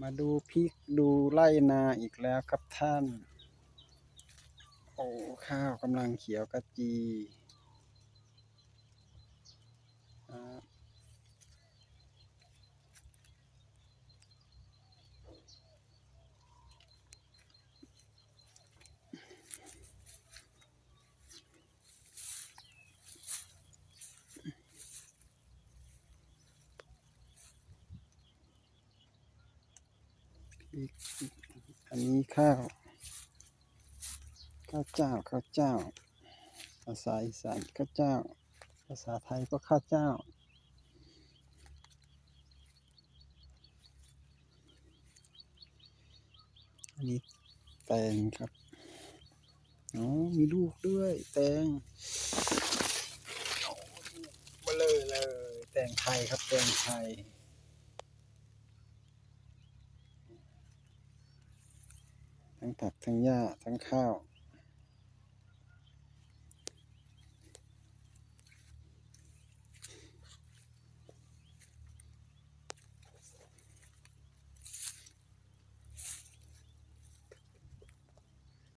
มาดูพริกดูไล่นาอีกแล้วครับท่าน โอ้ข้าวกำลังเขียวกระจี พริกอันนี้ข้าว ข้าวเจ้า ข้าวเจ้า ภาษาอีสานข้าวเจ้า ภาษาไทยก็ข้าวเจ้า อันนี้แตงครับอ๋อมีลูกด้วยแตงโอ้เบลอเลย แตงไทยครับ แตงไทย ทั้งผักทั้งหญ้าทั้งข้าว